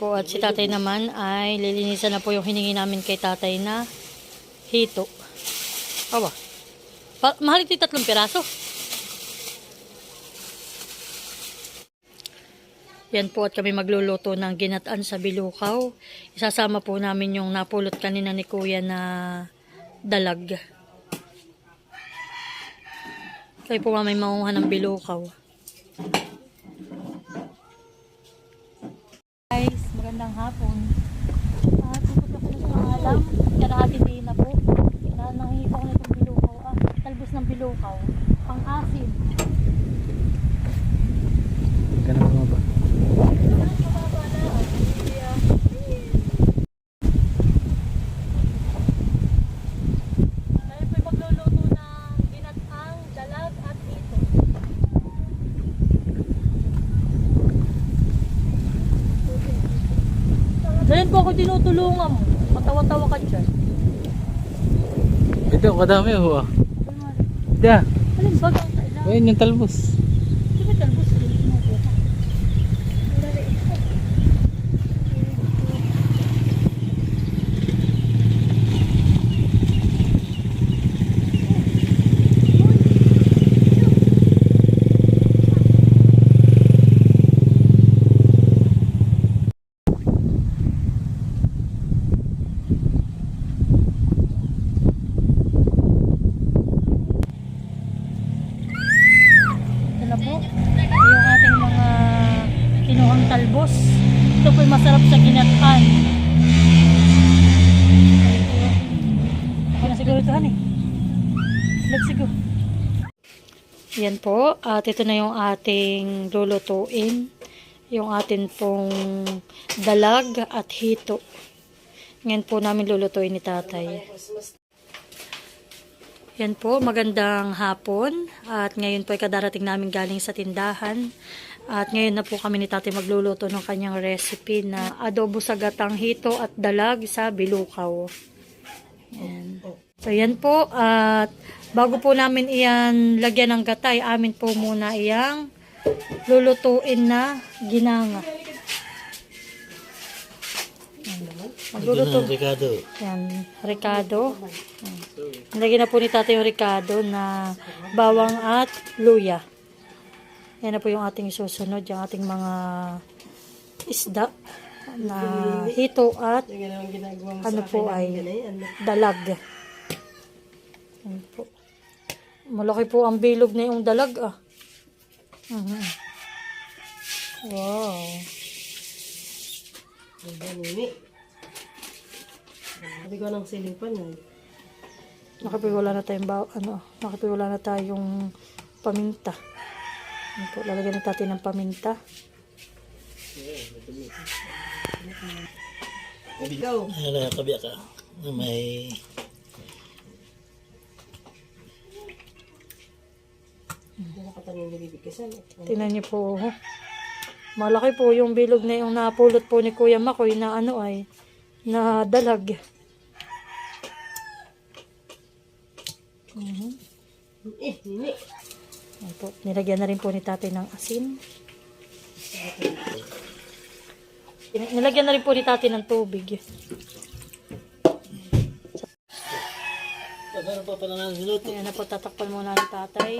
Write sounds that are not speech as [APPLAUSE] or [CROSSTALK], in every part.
po, at si tatay naman ay lilinisan na po yung hiningi namin kay tatay na hito. Awa. Pa mahal ito yung tatlong piraso. Yan po at kami magluluto ng ginataan sa bilukaw. Isasama po namin yung napulot kanina ni kuya na dalag. Kayo po may maunguhan ng bilukaw. Magandang hapon. At pupunta ko na sa mga alam. Karahati din na po. Na nangihip ako nitong bilukaw. Ah, talbos ng bilukaw. Pang-asin. Ganun mo ba? Tayo po'y magluluto ng ginatang, dalag at hito. Dahil po ako tinutulungan mo. Matawa-tawa ka dyan. Ito, kadami ho ah. Ida, Alin ba ayun yung talbos. Di ba talbos din mo ko? Ito na po. Yung ating mga kinuhang talbos. Ito po'y masarap sa ginatan. Okay na siguro ito, honey. Let's go. Yan po. At ito na yung ating lulutuin. Yung atin pong dalag at hito. Ngayon po namin lulutuin ni tatay. Yan po, magandang hapon. At ngayon po ay kadarating namin galing sa tindahan. At ngayon na po kami ni tatay magluluto ng kanyang recipe na adobo sa gatang hito at dalag sa bilukaw. Yan. So yan po. At bago po namin iyan lagyan ng gatay, amin po muna iyang lulutuin na ginanga. Magluluto. Ricardo. Yan, Ricardo. Yan. Nilagyan na po ni tatay yung Ricardo na bawang at luya. Yan na po yung ating susunod, yung ating mga isda na hito at ano po ay dalag. Yan po. Malaki po ang bilog na yung dalag ah. Mhm. Wow. Sabi ko ng siling pan eh. Nakapiwala na tayong baw, ano, nakapiwala na tayong paminta. Ano po, lalagyan na natin ng paminta. Go! Ano, kabiya ka. May... Hindi nakatanin yung bibigkasan. Tingnan niyo po. oh. Malaki po yung bilog na yung napulot po ni Kuya Makoy na ano ay, na dalag. Mhm. Eh, nini. Ayan po, nilagyan na rin po ni tatay ng asin. Nilagyan na rin po ni tatay ng tubig. Meron pa pala ng minuto. Ayan na po, tatakpan muna ni tatay.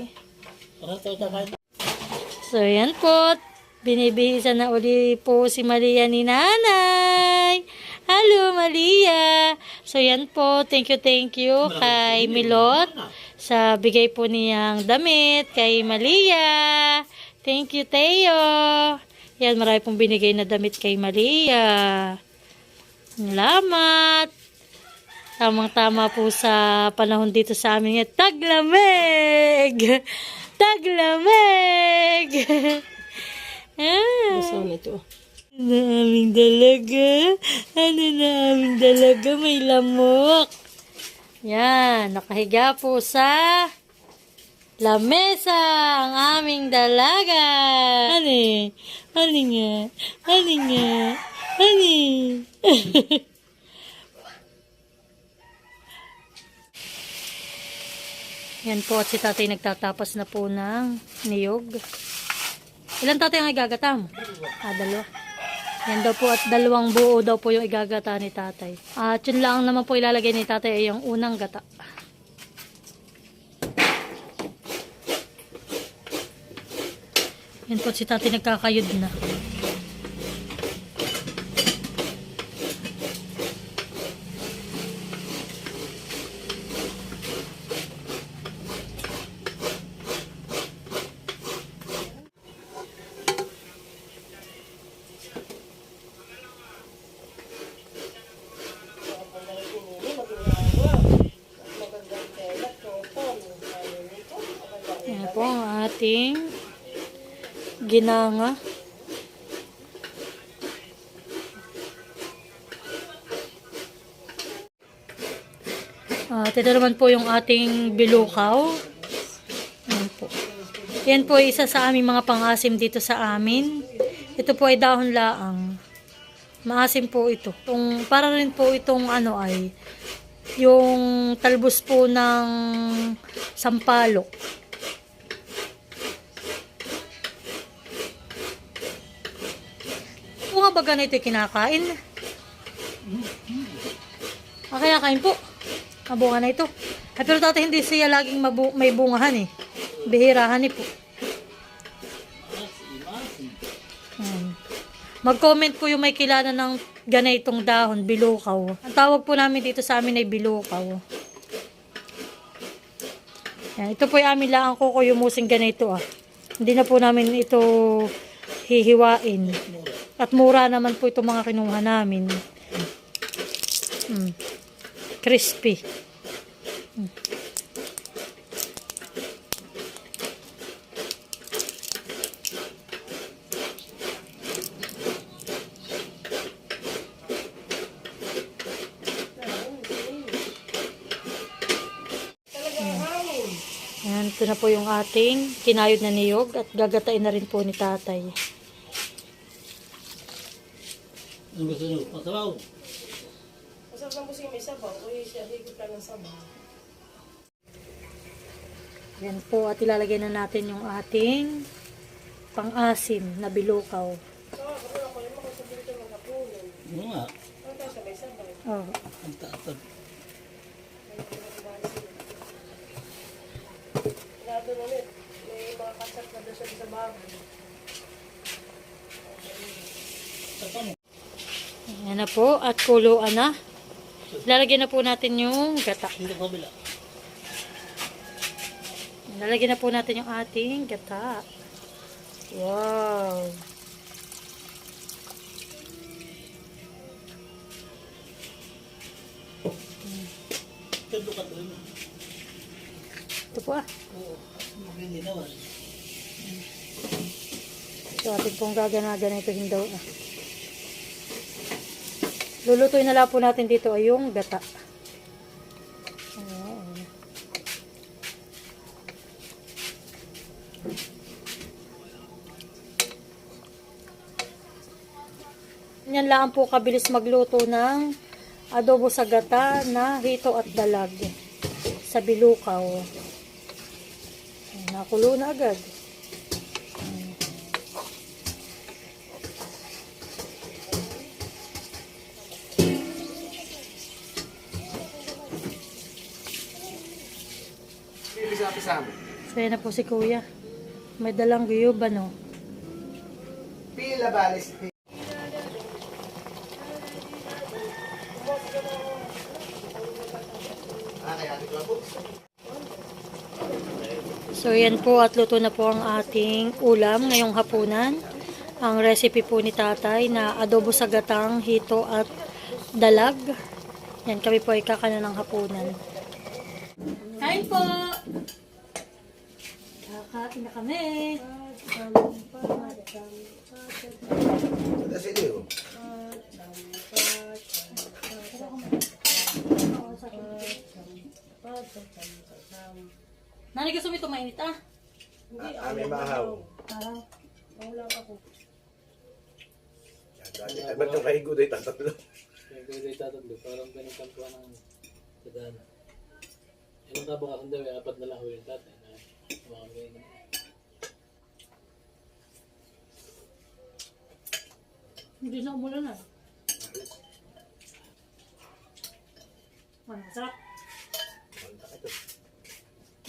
So, yan po. Binibihisan na uli po si Maria ni Nanay. Hello, Maria. So, yan po. Thank you, thank you kay Milot sa bigay po niyang damit kay Maria. Thank you, Teo. Yan, marami pong binigay na damit kay Maria. Salamat. Tamang-tama po sa panahon dito sa amin. ngayon. Taglamig! Taglamig! [LAUGHS] ah, Saan ito? naming dalaga. Ano naming dalaga? May lamok. Yan, nakahiga po sa lamesa ang aming dalaga. Ano? Ano nga? Ano nga? Ano? [LAUGHS] Yan po at si tatay nagtatapos na po ng niyog. Ilan tatay ang igagatam? Ah, dalawa. Yan daw po at dalawang buo daw po yung igagata ni tatay. At yun lang naman po ilalagay ni tatay ay yung unang gata. Yan po si tatay nagkakayod na. Yan po ang ating ginanga. At ito naman po yung ating bilukaw. Yan po. Yan po isa sa aming mga pangasim dito sa amin. Ito po ay dahon laang. Maasim po ito. Itong, para rin po itong ano ay yung talbos po ng sampalok. Nga ba ganito yung kinakain? Ah, kaya kain po. Mabunga na ito. Ay, pero dati hindi siya laging mabu- may bungahan eh. Bihirahan eh po. Hmm. Mag-comment po yung may kilala ng ganitong dahon, bilukaw. Ang tawag po namin dito sa amin ay bilukaw. Yan, ito po yung amin lang ko ko yumusing ganito ah. Hindi na po namin ito hihiwain. At mura naman po itong mga kinuha namin. Mm. Crispy. Mm. Ayan, ito na po yung ating kinayod na niyog at gagatain na rin po ni tatay. Ang gusto nyo, masabaw. Masarap lang po siya may sabaw. Uy, siya, higit lang ng sabaw. Ayan po at ilalagay na natin yung ating pang-asim na bilukaw. Oo nga. Oh. Ang taatag. Lado na ulit. May mga kasat na doon sa baboy. Ayan na po at kuluan na. Ilalagay na po natin yung gata. Ilalagay na po natin yung ating gata. Wow! Ito po ah. Ito ating pong gagana-gana ito daw ah. Lulutuin na lang po natin dito ay yung gata. Ayan. Yan lang po kabilis magluto ng adobo sa gata na hito at dalag sa bilukaw. Nakulo na agad. So na po si kuya. May dalang guyub ano. Pila balis. So yan po at luto na po ang ating ulam ngayong hapunan. Ang recipe po ni tatay na adobo sa gatang, hito at dalag. Yan kami po ay kakana ng hapunan. Kain po! Kakain na kami. Sa sili, oh. Nanay gusto mo ito mainit ah? Ah, ah, may mahaw. Ah, Dati, ay, ba't yung kahigo doon tatatlo? Yung tatando. Parang ganun ang kuha ng sadaan. Yung kabukasan daw, eh, apat na lang yung tatay. Hindi na umulan na. Ano, sarap.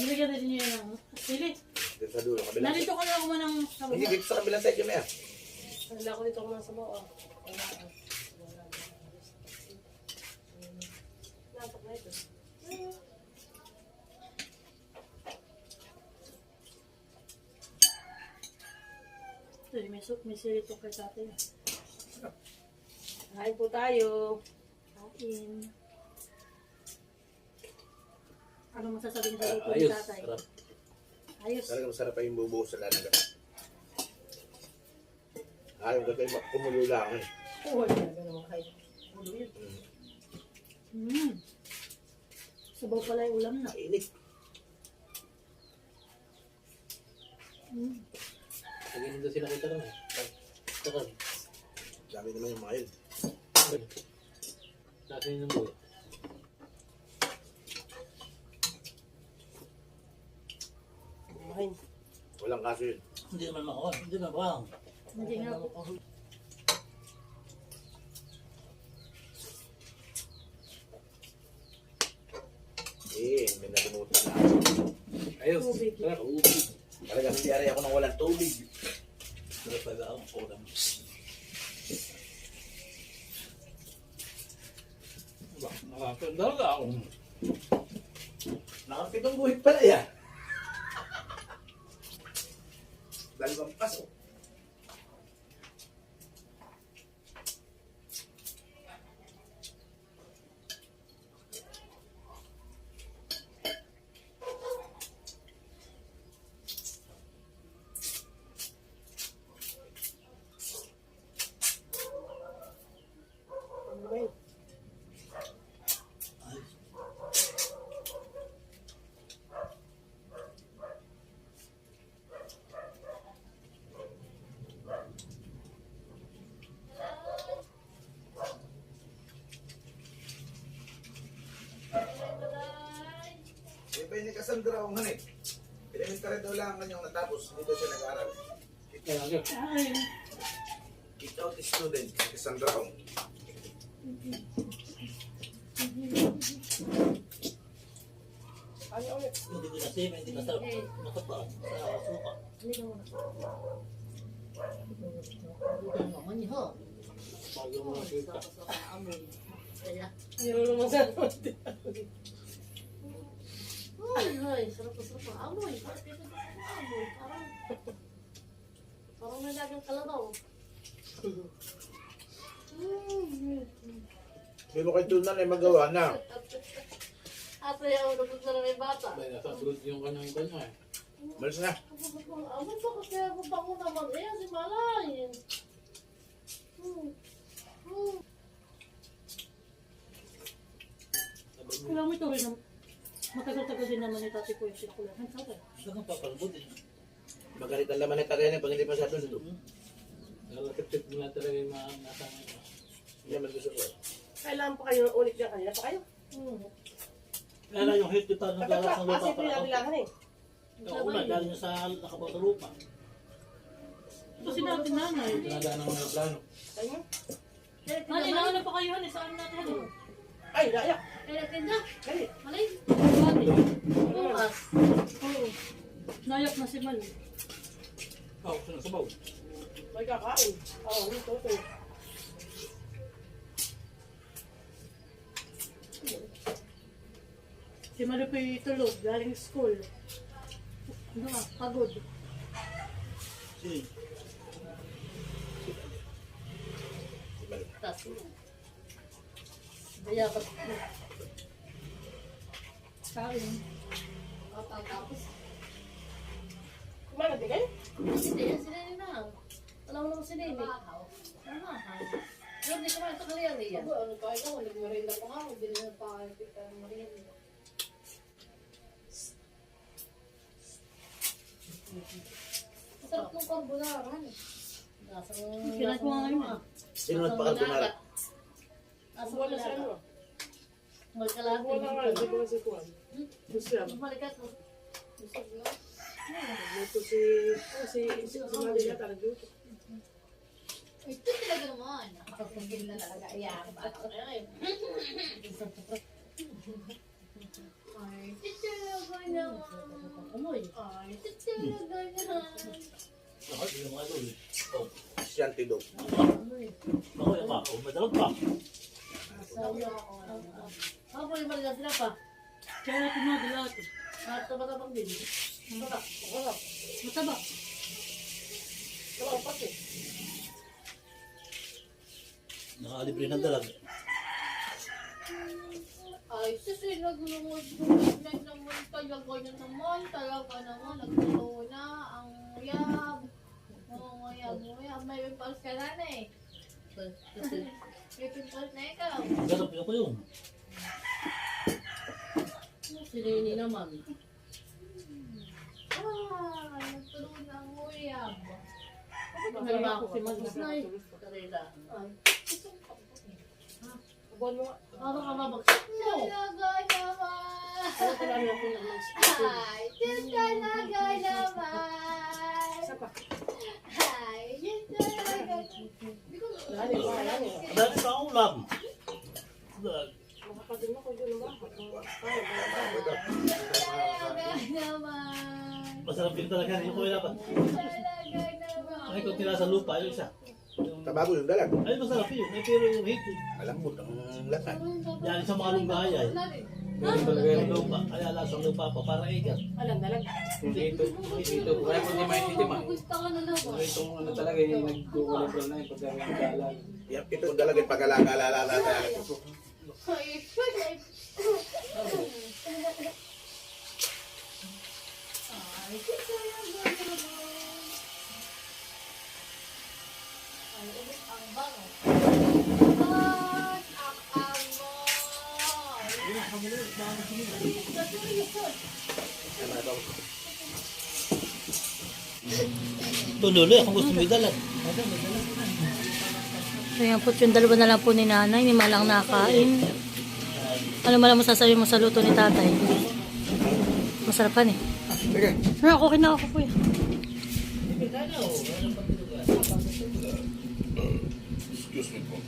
Nilagyan na din niya ng sili. Dito sa dulo, kabilang side. Narito ka na ako ng sa Hindi, dito sa kabilang side yun na yan. Wala ko dito ko mga sabaw ah. Napak na ito. Ito, may, soup, may sili to kay tatay. Kain po tayo. Kain. Ano masasabi niyo sa luto ni Ayos, tatay? sarap. Ayos. Talagang masarap pa yung bubuo sa lanaga. Ayaw ka kayo kumulo lang eh. Oo, wala ka naman kain. Ulo yun. Mm. Sabaw pala yung ulam na. Init. Mm. Lagi nito sila kita rin eh. Sarap. Dami naman yung mga yun. Lasa yun ng buhay. Kumain. Walang kaso yun. Hindi naman makakon. Hindi naman bang. Hindi nga. Eh, may nalimutan na. Ayos. Tubig. Sarap. Ubig. Talagang hindi aray ako nang walang tubig. Sarap pala ang kulang. Nakakanda ka ako. Nakapitong buhit pala yan. Dalawang paso. Kumain. Eh, ni Cassandra ang hanip. Elementary daw lang ang kanyang natapos. Dito siya nag-aaral. Kick out the student. Cassandra Ong. Ano ulit? Hindi ko na save, hindi na sarap. Masapa. Sa suka. Bago mo nakita. Hindi mo naman sa Uy, uy, sarap na sarap na amoy. Parang dito sa amoy. Parang, parang may dagang kalabaw. Mm. May mo kay Tunan ay magawa na. [LAUGHS] At may ako nabot na may bata. May nasa sulod yung kanyang kanya eh. Malis na. Amoy pa kasi ako bango naman. Eh, si Malay. Hmm. Hmm. alam mo ito rin. ang- Matagal-tagal din naman ni tatay ko yung sirkulahan. Tatay. Saan ang papalbot eh? Magalit ang laman ng tagay pag hindi masyado nito. Nalakit-tip mo lang talaga yung mga nasa Hindi naman gusto ko. Kailangan pa kayo ulit niya kanina pa kayo. Hmm. Lala yung hit kita ng galas ng lupa Kasi ito yung kailangan eh. Ang una, galing niya sa nakabot sa lupa. Ito sinabi nanay. Tinadaan ng mga plano. Ayun. Nanay, nauna pa kayo. Saan natin? Ay, naiyak. Kaya tinda. Malay. Bati. Bukas. Oo. Nayak na si Mal. Oh, sinasabaw. May kakain. Oo, ito, ito. Si tulog. Galing school. Ano ka? Pagod. Sige. Tas. Dayapat. Kain. Tapos. Kumain din kayo? Hindi yan sinini na. Wala mo naman sinini. Tama. Pero di kumain ito kaliyan. Ano tayo ko? Nagmarinda pa nga. Bili na pa kayo kita marinda. Sarap ng carbonara. Lasang... Kailan ko nga ngayon ah. Sino Wala siya carbonara. ano. Magkalate. Wala nga. Hindi ko kasi kuhan. Gusto yan. Bumalikat mo. Gusto mo? Nagluto si... Oh, si... Si yata nagluto. Ito talaga naman. Nakakagil na talaga. Ayan. Ay, ito talaga naman. Amoy. Ay, ito talaga naman. Ako, naman ano eh. Oh, Siyante daw. ako yung pa. Oh, madalag Ako yung maligas na pa. Kaya natin mga dilat. At tabatabang din. Taba. Wala. Mataba. Wala pati. Nakalibre ng dalag. Ay, sisinag naman. Sisinag naman talaga na naman. Talaga naman. Nagtulo na ang uyab. Oo, uyab, uyab. May pimples ka na eh. May pimples na ikaw. Ganap yun ko yun. Naman. Ah, nagtulo na ang uyab. Ano ba ako? Si Magus na eh. Ay. Buwan mo nga. Ano ka mabagsak mo? Talaga naman. Ay, Diyos talaga naman. Isa pa. Ay, Diyos talaga. Lali, ba? Lali. Ang dami pa ulam. Makakadun Masarap yun talaga. Yung ko yung dapat. Talaga. Ay, kung tira sa lupa, yung isa. Yung, Tabago yung dalag. ay, masarap yun. Ay, pero yung hate. Alam mo, ang lasa. Yan sa mga lumbay ay. Meron talaga yung lupa. Kaya lasang lupa pa para ikat. Alam, dalag. Dito, dito. Kaya kung di may titim ah. Gusto ka na naman. Itong ano talaga yung nagkukulabral na yung dalan. Yan, ito. Ay, pwede. Ay, Diyos talaga naman. Ay, Tuloy, kung gusto mo idalag. Ayan po, yung dalawa na lang po ni nanay. Ni malang nakain. Ano malang masasabi mo sa luto ni tatay? Masarap pa eh. Sige. Pero ako kina ako po yan. Excuse me po.